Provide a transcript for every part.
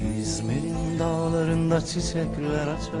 İzmir'in dağlarında çiçekler açar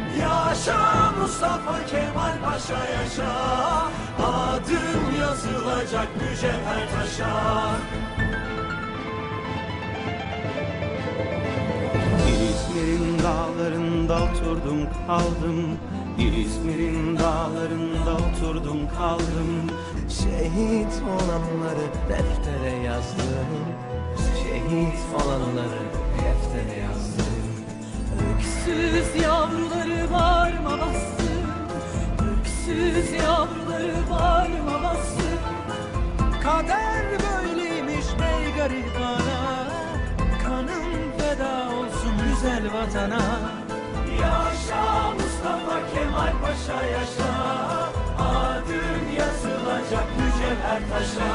Yaşa Mustafa Kemal Paşa yaşa. Adın yazılacak mücevher taşa İzmir'in dağlarında oturdum kaldım. İzmir'in dağlarında oturdum kaldım. Şehit olanları deftere yazdım vatana. Yaşa Mustafa Kemal Paşa yaşa. Adın yazılacak mücevher taşa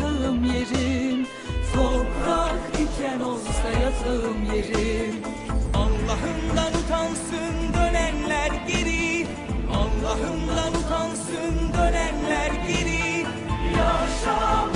yatağım yerim. Toprak diken olsa yatağım yerim. Allah'ından utansın dönenler geri. Allah'ından utansın dönenler geri. Yaşa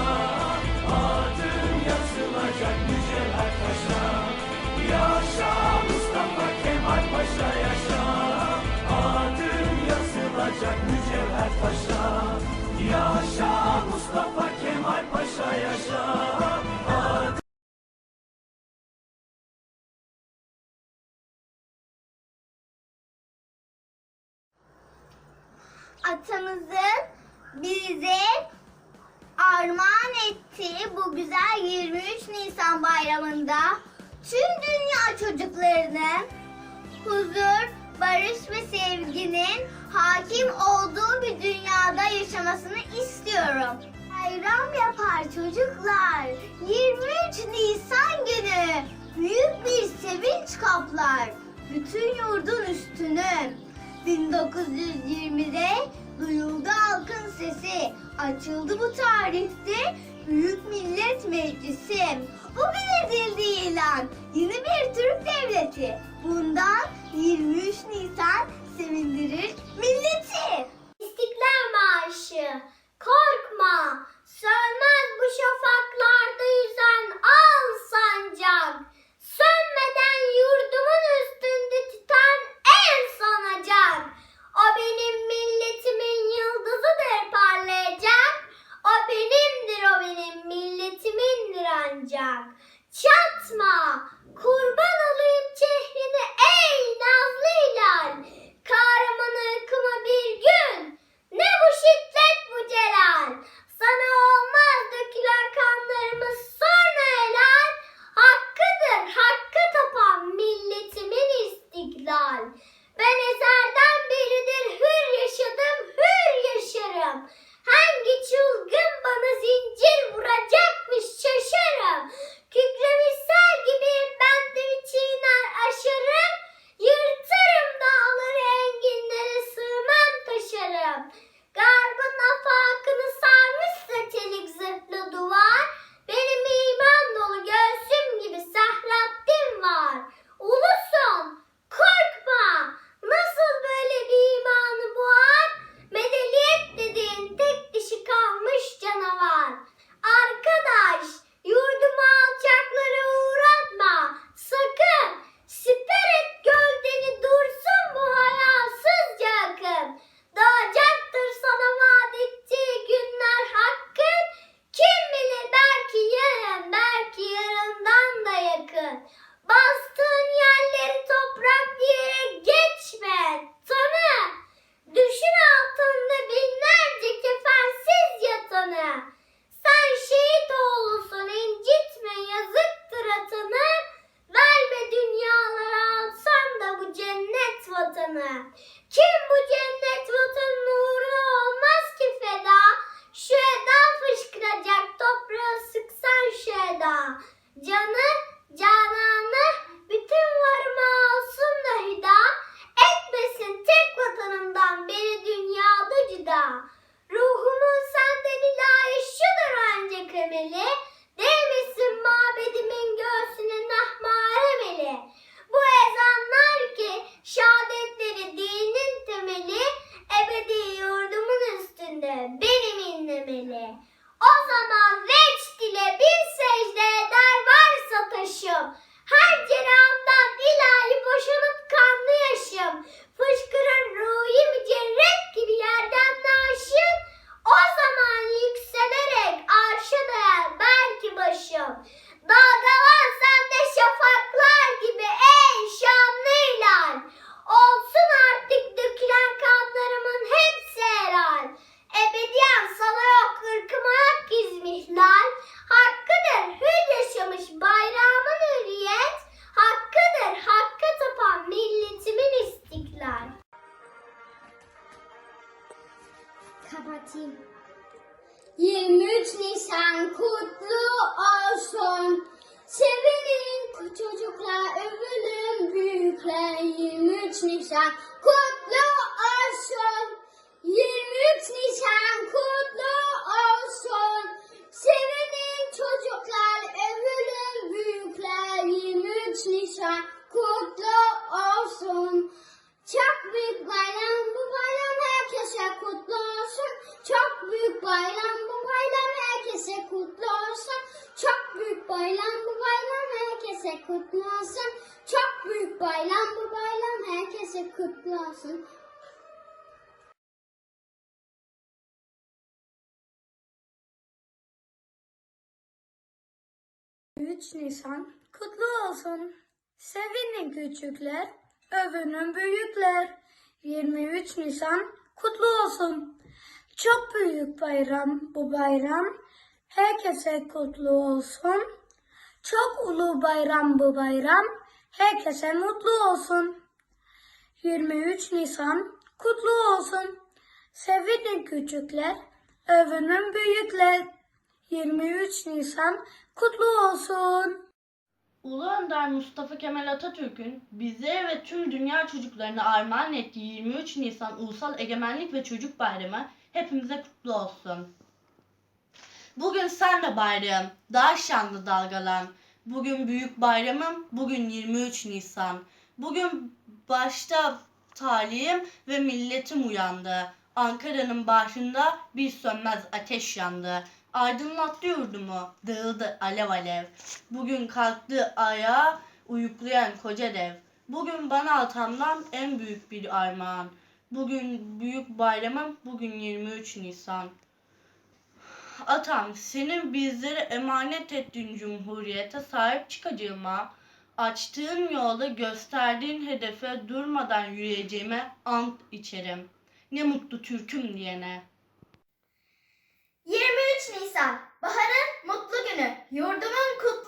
atamızın bize armağan ettiği bu güzel 23 Nisan bayramında tüm dünya çocuklarının huzur, barış ve sevginin hakim olduğu bir dünyada yaşamasını istiyorum. Bayram yapar çocuklar. 23 Nisan günü büyük bir sevinç kaplar bütün yurdun üstünü. 1920'de duyuldu halkın sesi. Açıldı bu tarihte Büyük Millet Meclisi. Bugün edildi ilan. Yeni bir Türk devleti. Bundan 23 Nisan sevindirir milleti. İstiklal Marşı. Korkma. Sönmez bu şafaklarda yüzen al Canı, 23 23 Nisan kutlu olsun. Sevinin küçükler, övünün büyükler. 23 Nisan kutlu olsun. Çok büyük bayram bu bayram. Herkese kutlu olsun. Çok ulu bayram bu bayram. Herkese mutlu olsun. 23 Nisan kutlu olsun. Sevinin küçükler, övünün büyükler. 23 Nisan kutlu olsun. Ulu Önder Mustafa Kemal Atatürk'ün bizlere ve tüm dünya çocuklarına armağan ettiği 23 Nisan Ulusal Egemenlik ve Çocuk Bayramı hepimize kutlu olsun. Bugün sen de bayrağım, daha şanlı dalgalan. Bugün büyük bayramım, bugün 23 Nisan. Bugün başta talihim ve milletim uyandı. Ankara'nın başında bir sönmez ateş yandı. Aydınlattı yurdumu, dağıldı alev alev. Bugün kalktı ayağa uyuklayan koca dev. Bugün bana atamdan en büyük bir armağan. Bugün büyük bayramım, bugün 23 Nisan. Atam, senin bizlere emanet ettiğin cumhuriyete sahip çıkacağıma, açtığın yolda gösterdiğin hedefe durmadan yürüyeceğime ant içerim. Ne mutlu Türk'üm diyene. 23 Nisan, baharın mutlu günü, yurdumun kutlu